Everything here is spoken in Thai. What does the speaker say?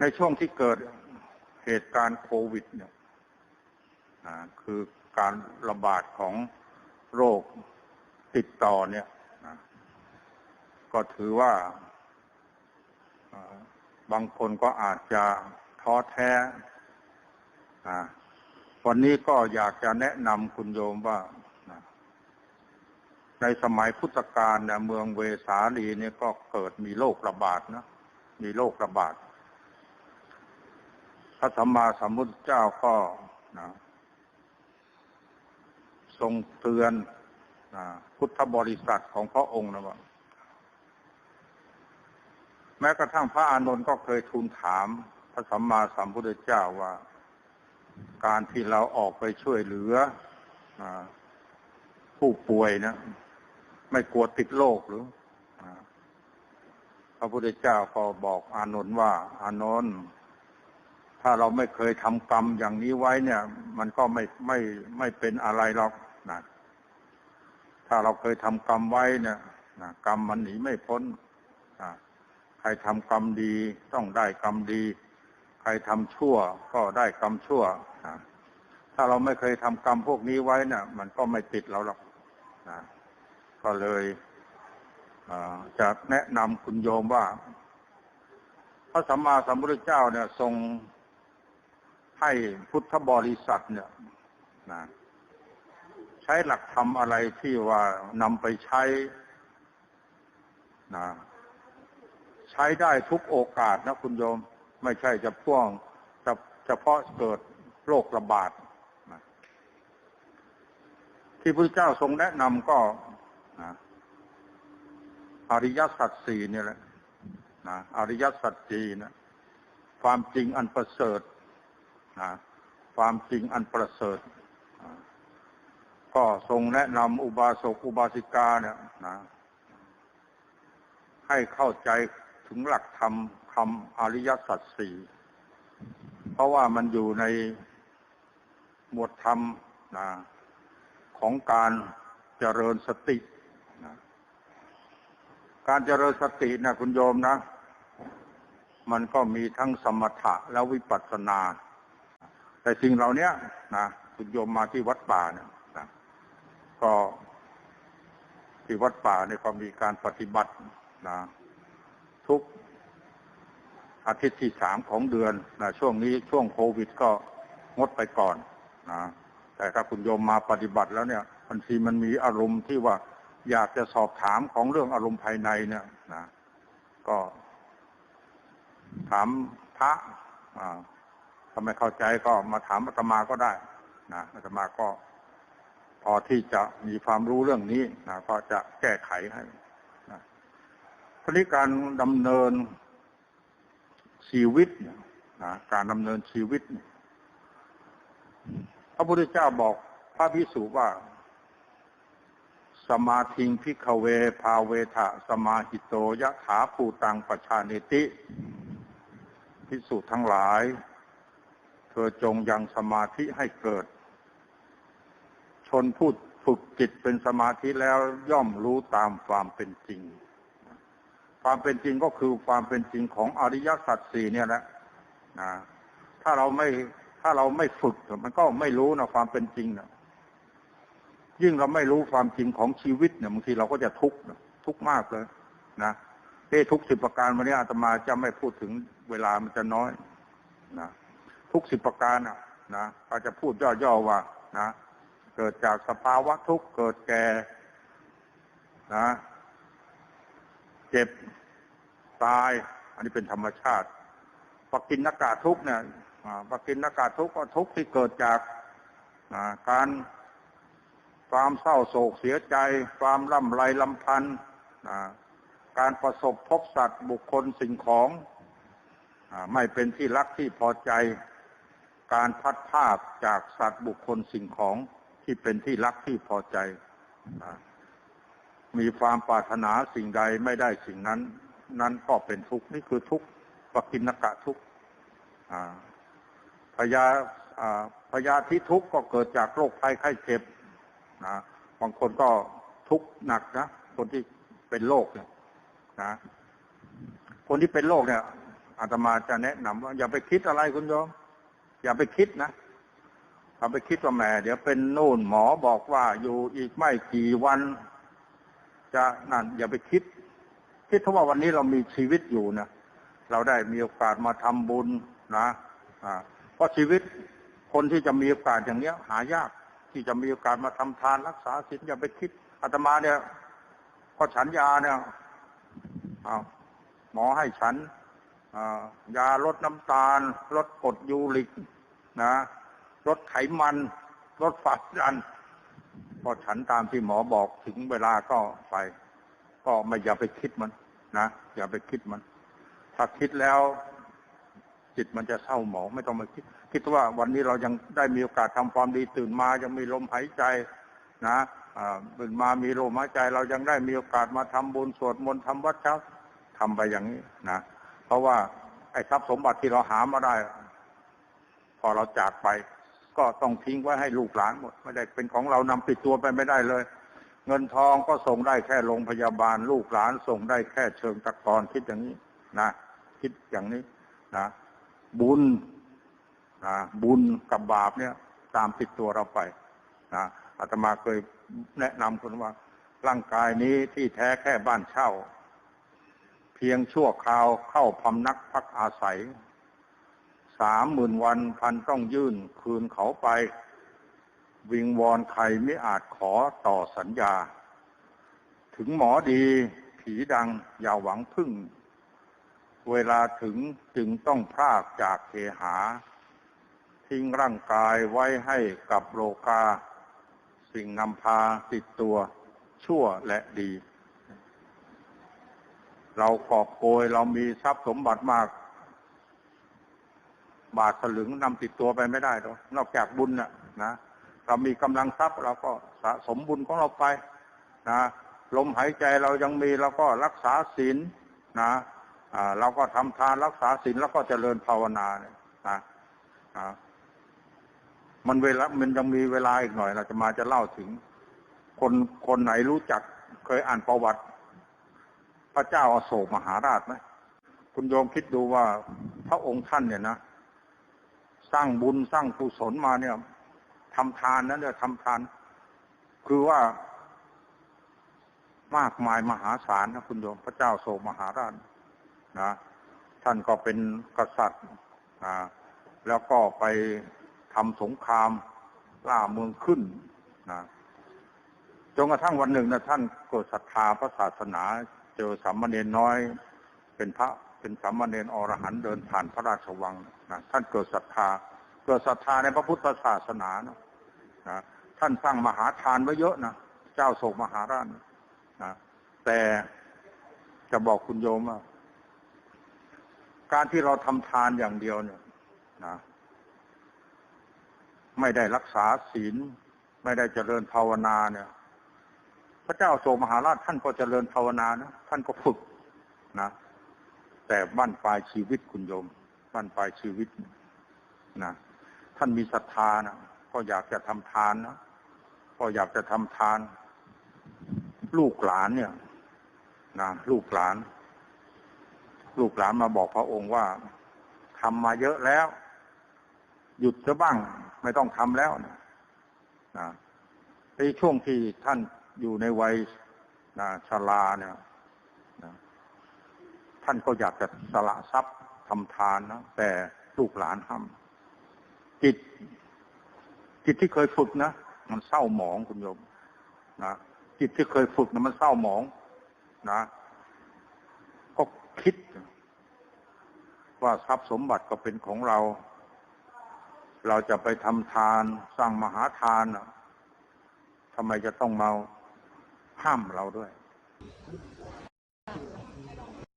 ในช่วงที่เกิดเหตุการณ์โควิด เนี่ยคือการระบาดของโรคติดต่อเนี่ยก็ถือว่าบางคนก็อาจจะท้อแท้วันนี้ก็อยากจะแนะนำคุณโยมว่า ในสมัยพุทธกาลเนี่ยเมืองเวสาลีเนี่ยก็เกิดมีโรคระบาดนะ มีโรคระบาด พระสัมมาสัมพุทธเจ้าก็นะทรงเตือนนะพุทธบริษัทของพระองค์นะว่าแม้กระทั่งพระอานนท์ก็เคยทูลถาม พระสัมมาสัมพุทธเจ้าว่า การที่เราออกไปช่วยเหลืออผู้ป่วยนะ ไม่กลัวติดโรคหรืออพระพุทธเจ้าก็บอกอานนท์ว่า อานนท์ ถ้าเราไม่เคยทำกรรมอย่างนี้ไว้เนี่ย มันก็ไม่ไม่ไม่เป็นอะไรหรอกนะถ้าเราเคยทำกรรมไว้เนี่ยนะกรรมมันหนีไม่พ้นนะใครทำกรรมดีต้องได้กรรมดี ใครทำชั่วก็ได้กรรมชั่วนะถ้าเราไม่เคยทำกรรมพวกนี้ไว้เนี่ยมันก็ไม่ติดเราหรอกนะก็เลยจะแนะนำคุณโยมว่า พระสัมมาสัมพุทธเจ้าเนี่ยทรง ให้พุทธบริษัทเนี่ยนะใช้หลักธรรมอะไรที่ว่านำไปใช้นะใช้ได้ทุกโอกาสนะคุณโยม ไม่ใช่จะพ่วงจะเฉพาะเกิดโรคระบาดนะที่พระเจ้าทรงแนะนำก็นะอริยสัจสี่เนี่ยแหละนะอริยสัจจีนะความจริงอันประเสริฐ นะความจริงอันประเสริฐก็ทรงแนะนำอุบาสกอุบาสิกาเนี่ยนะให้เข้าใจถึงหลักธรรมคำอริยสัจสี่เพราะว่ามันอยู่ในหมวดธรรมนะของการเจริญสตินะการเจริญสตินะคุณโยมนะ มันก็มีทั้งสมถะและวิปัสสนา แต่สิ่งเหล่านี้นะคุณโยมมาที่วัดป่าเนี่ยนะก็ที่วัดป่าเนี่ยก็มีการปฏิบัตินะทุกอาทิตย์ที่สามของเดือนนะช่วงนี้ช่วงโควิดก็งดไปก่อนนะแต่ถ้าคุณโยมมาปฏิบัติแล้วเนี่ยบางทีมันมีอารมณ์ที่ว่าอยากจะสอบถามของเรื่องอารมณ์ภายในเนี่ยนะก็ถามพระ ถ้าไม่เข้าใจก็มาถามอาตมาก็ได้นะอาตมาก็ พอที่จะมีความรู้เรื่องนี้นะก็จะแก้ไขให้นะทีนี้การดำเนินชีวิตนะการดำเนินชีวิตพระพุทธเจ้าบอกพระพิสุว่า สมาธิงพิกเว ภาเวทะสมาหิโตยะถาภูตังปชาเนติพิสุทั้งหลาย อจงยังสมาธิให้เกิด ชนพูดฝึกจิตเป็นสมาธิแล้วย่อมรู้ตามความเป็นจริง ความเป็นจริงก็คือความเป็นจริงของอริยสัจสี่เนี่ยแหละนะถ้าเราไม่ถ้าเราไม่ฝึกมันก็ไม่รู้นะความเป็นจริงนะยิ่งเราไม่รู้ความจริงของชีวิตเนี่ยบางทีเราก็จะทุกข์ทุกข์มากเลยนะเอ้ทุกสิบประการวันนี้อาตมาจะไม่พูดถึงเวลามันจะน้อยนะ ทุกสิบประการนะนะก็จะพูดย่อๆว่านะเกิดจากสภาวะทุกข์เกิดแก่นะเจ็บตาย อันนี้เป็นธรรมชาติปกินนากาทุกเนี่ยปกินนากาทุกก็ทุกที่เกิดจากการความเศร้าโศกเสียใจ ความล่ำไรลำพันธ์การประสบพบสัตว์บุคคลสิ่งของอไม่เป็นที่รักที่พอใจ การพัดภาพจากสัตว์บุคคลสิ่งของที่เป็นที่รักที่พอใจ มีความปรารถนาสิ่งใดไม่ได้สิ่งนั้น นั้นก็เป็นทุกข์นี่คือทุกข์ปกินกะทุกข์พยาพยาธิทุกข์ก็เกิดจากโรคภัยไข้เจ็บนะบางคนก็ทุกข์หนักนะคนที่เป็นโรคเนี่ยนะคนที่เป็นโรคเนี่ยอาตมาจะแนะนำว่าอย่าไปคิดอะไรคุณโยม อย่าไปคิดนะเอาไปคิดว่าแหมเดี๋ยวเป็นนู่นหมอบอกว่าอยู่อีกไม่กี่วัน จะนั่น อย่าไปคิด คิดเท่าว่าวันนี้เรามีชีวิตอยู่นะเราได้มีโอกาสมาทำบุญนะอ่าเพราะชีวิตคนที่จะมีโอกาสอย่างเนี้ย หายาก ที่จะมีโอกาสมาทำทานรักษาศีลอย่าไปคิดอาตมาเนี่ยพอฉันยาเนี่ยอ้าหมอให้ฉัน ยาลดน้ำตาล ลดกรดยูริกนะลดไขมัน ลดความดันพอฉันตามที่หมอบอกถึงเวลาก็ไป ก็ไม่อย่าไปคิดมันนะอย่าไปคิดมัน ถ้าคิดแล้ว จิตมันจะเศร้าหมองไม่ต้องมาคิด คิดว่าวันนี้เรายังได้มีโอกาสทำความดีตื่นมายังมีลมหายใจนะอ่าตื่นมามีลมหายใจ เรายังได้มีโอกาสมาทำบุญสวดมนต์ทำวัดเช้าทำไปอย่างนี้นะ เพราะว่าไอ้ทรัพย์สมบัติที่เราหามาได้ พอเราจากไป ก็ต้องทิ้งไว้ให้ลูกหลานหมดไม่ได้เป็นของเรานำติดตัวไปไม่ได้เลย เงินทองก็ส่งได้แค่โรงพยาบาล ลูกหลานส่งได้แค่เชิงตะกอนคิดอย่างนี้นะคิดอย่างนี้นะบุญนะบุญกับบาปเนี่ย ตามติดตัวเราไปนะอาตมาเคยแนะนำคนว่า ร่างกายนี้ที่แท้แค่บ้านเช่า เพียงชั่วคราวเข้าพำนักพักอาศัย สามหมื่นวันพันต้องยื่นคืนเขาไป วิงวอนใครไม่อาจขอต่อสัญญา ถึงหมอดีผีดังอย่าหวังพึ่ง เวลาถึงจึงต้องพรากจากเคหา ทิ้งร่างกายไว้ให้กับโลกา สิ่งนำพาติดตัวชั่วและดี เรากอบโกยเรามีทรัพย์สมบัติมาก บาทสลึงนำติดตัวไปไม่ได้หรอกนอกจากบุญน่ะนะเรามีกำลังทรัพย์เราก็สะสมบุญของเราไปนะลมหายใจเรายังมีเราก็รักษาศีลนะอ่าเราก็ทำทานรักษาศีลแล้วก็เจริญภาวนาเนี่ยนะอ่ามันเวลามันยังมีเวลาอีกหน่อย เราจะมาจะเล่าถึง คนคนไหนรู้จักเคยอ่านประวัติ ระเจ้าอาโศกมหาราชไหมคุณโยมคิดดูว่าพระองค์ท่านเนี่ยนะสร้างบุญสร้างกุศลมาเนี่ยทำทานนั้นเนี่ยทำทาน คือว่ามากมายมหาศาลนะคุณโยมพระเจ้าโศกมหาราชนะท่านก็เป็นกษัตริย์นะแล้วก็ไปทำสงครามล่าเมืองขึ้นนะจนกระทั่งวันหนึ่งนะท่านเกิดศรัทธาพระศาสนา เจอสามเณรน้อย เป็นพระเป็นสามเณรอรหันเดินผ่านพระราชวังนะท่านเกิดศรัทธา เกิดศรัทธาในพระพุทธศาสนานะนะท่านสร้างมหาทานไว้เยอะนะเจ้าโศกมหาราชนะนะแต่จะบอกคุณโยมว่าการที่เราทำทานอย่างเดียวเนี่ยนะไม่ได้รักษาศีล ไม่ได้เจริญภาวนาเนี่ย พระเจ้าโศมหาราชท่านก็เจริญภาวนานะท่านก็ฝึกนะแต่บ้านปลายชีวิตคุณโยมบ้านปลายชีวิตนะท่านมีศรัทธานะก็อยากจะทำทานนะก็อยากจะทำทาน ลูกหลานเนี่ยนะลูกหลาน ลูกหลานมาบอกพระองค์ว่าทำมาเยอะแล้ว หยุดซะบ้าง ไม่ต้องทำแล้วนะในช่วงที่ท่าน อยู่ในวัยนะชราเนี่ยนะท่านก็อยากจะสละทรัพย์ทำทานนะแต่ลูกหลานห้ามจิต จิตที่เคยฝึกนะมันเศร้าหมองคุณโยมนะจิตที่เคยฝึกนะมันเศร้าหมอง นะก็คิด ว่าทรัพย์สมบัติก็เป็นของเรา เราจะไปทำทาน สร้างมหาทานทำไมจะต้องมา ห้ามเราด้วย